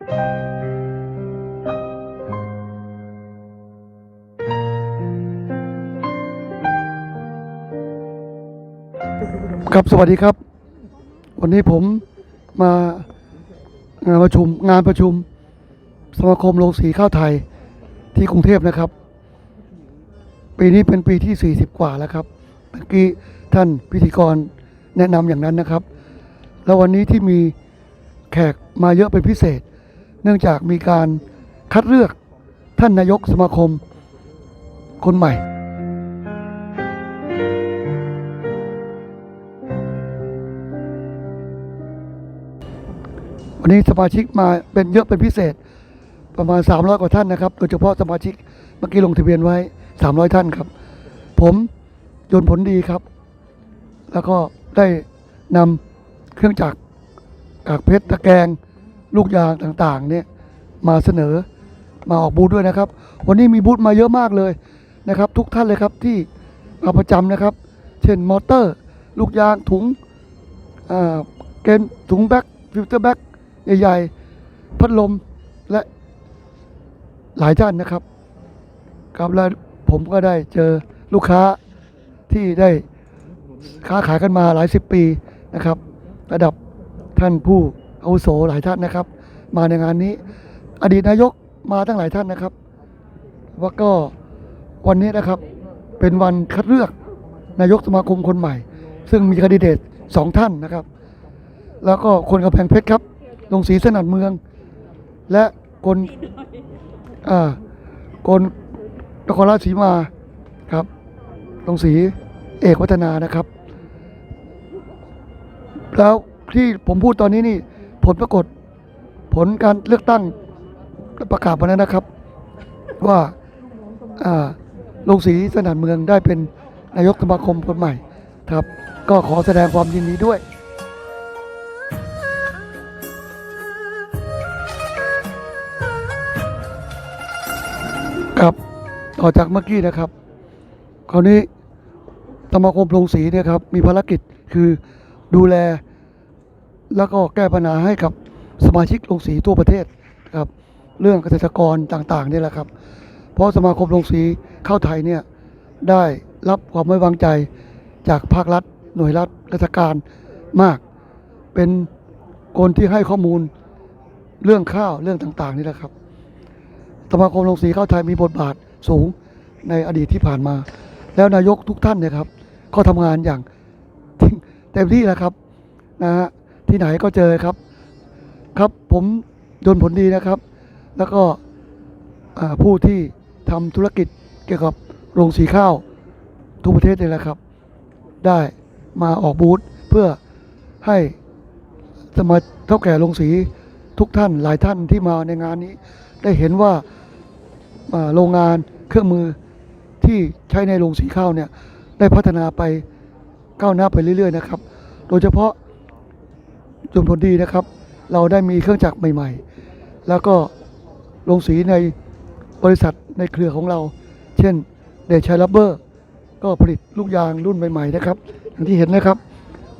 ครับสวัสดีครับ วันนี้ผมมางานประชุมงานประชุม สมาคมโรงสีข้าวไทยที่กรุงเทพนะครับ ปีนี้เป็นปีที่ 40 กว่าแล้วครับเมื่อกี้ท่านพิธีกรแนะนำอย่างนั้นนะครับ แล้ววันนี้ที่มีแขกมาเยอะเป็นพิเศษ เนื่องจากมีการคัดเลือกท่านนายกสมาคม คนใหม่ วันนี้สมาชิกมาเป็นเยอะเป็นพิเศษประมาณ 300 กว่าท่านนะครับ โดยเฉพาะสมาชิกเมื่อกี้ลงทะเบียนไว้ 300 ท่านครับ ผมยนผลดีครับ แล้วก็ได้นำเครื่องจักรกากเพชรตะแกรง ลูกยางต่างๆเนี่ยมาเสนอมาออกบูธด้วยนะครับ วันนี้มีบูธมาเยอะมากเลยนะครับ ทุกท่านเลยครับที่มาประจำนะครับ เช่นมอเตอร์ ลูกยางถุงเกนถุงแบ็คฟิลเตอร์แบ็คใหญ่ๆ พัดลมและหลายท่านนะครับครับแล้วผมก็ได้เจอลูกค้าที่ได้ค้าขายกันมาหลายสิบปีนะครับ ระดับท่านผู้ อาโสหลายท่านนะครับ มาในงานนี้ อดีตนายกมาตั้งหลายท่านนะครับ ว่าก็วันนี้นะครับเป็นวันคัดเลือกนายกสมาคมคนใหม่ ซึ่งมีคนดิเดตสองท่านนะครับ แล้วก็คนกำแพงเพชรครับลงศรีสนัดเมือง และคนอ่าคนนครราชสีมาครับลงศรีเอกวัฒนานะครับ แล้วที่ผมพูดตอนนี้นี่ ผลปรากฏ ผลการเลือกตั้งประกาศมาแล้วนะครับ ว่าลงศรีสนัดเมืองได้เป็นนายกสมาคมคนใหม่ครับ ก็ขอแสดงความยินดีด้วยครับต่อจากเมื่อกี้นะครับ คราวนี้สมาคมโรงสีเนี่ยครับ มีภารกิจคือดูแล แล้วก็แก้ปัญหาให้กับสมาชิกโรงสีทั่วประเทศครับเรื่องเกษตรกรต่างๆนี่แหละครับ เพราะสมาคมโรงสีเข้าไทยเนี่ยได้รับความไว้วางใจจากภาครัฐ หน่วยรัฐราชการมาก เป็นคนที่ให้ข้อมูลเรื่องข้าวเรื่องต่างๆนี่แหละครับสมาคมโรงสีข้าวไทยมีบทบาทสูงในอดีตที่ผ่านมา แล้วนายกทุกท่านเนี่ยครับก็ทำงานอย่างเต็มที่แล้วครับนะฮะ ที่ไหนก็เจอครับ ครับผมยนผลดีนะครับ แล้วก็ผู้ที่ทำธุรกิจเกี่ยวกับโรงสีข้าวทุกประเทศนี่แหละครับ ได้มาออกบูธเพื่อให้สมาเท่าแก่โรงสีทุกท่านหลายท่านที่มาในงานนี้ ได้เห็นว่าโรงงานเครื่องมือที่ใช้ในโรงสีข้าวเนี่ยได้พัฒนาไปก้าวหน้าไปเรื่อย ๆ นะครับ โดยเฉพาะ จนผลดีนะครับ เราได้มีเครื่องจักรใหม่ ๆ แล้วก็โรงสีในบริษัทในเครือของเรา เช่นเดชชัยรับเบอร์ ก็ผลิตลูกยางรุ่นใหม่ๆนะครับ อย่างที่เห็นนะครับ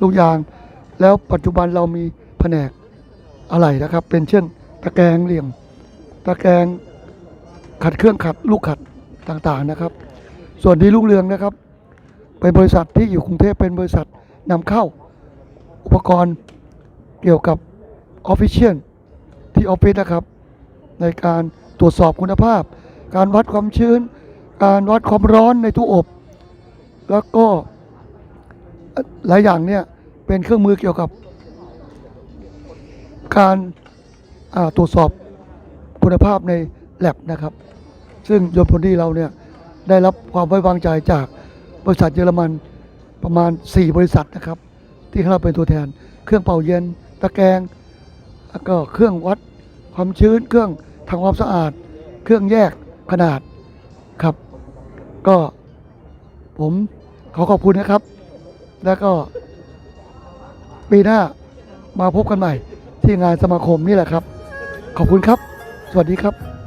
ลูกยางแล้วปัจจุบันเรามีแผนกอะไรนะครับ เป็นเช่น ตะแกรงเหลี่ยม ตะแกรงขัดเครื่องขัดลูกขัดต่างๆนะครับ ส่วนดีรุ่งเรืองนะครับ เป็นบริษัทที่อยู่กรุงเทพเป็นบริษัทนำเข้าอุปกรณ์ เกี่ยวกับออฟฟิเชียลที่ออฟฟิศนะครับ ในการตรวจสอบคุณภาพ การวัดความชื้น การวัดความร้อนในตู้อบ แล้วก็หลายอย่างเนี่ยเป็นเครื่องมือเกี่ยวกับ การาตรวจสอบคุณภาพในแลบนะครับ ซึ่งยนต์พลดีเราเนี่ยได้รับความไว้วางใจจากบริษัทเยอรมันประมาณ 4 บริษัทนะครับ ที่เราเป็นตัวแทนเครื่องเป่าเย็น ตะแกรงแล้วก็เครื่องวัดความชื้นเครื่องทำความสะอาด เครื่องแยกขนาดครับ ก็ผมขอขอบคุณนะครับ แล้วก็ปีหน้ามาพบกันใหม่ที่งานสมาคมนี่แหละครับ ขอบคุณครับ สวัสดีครับ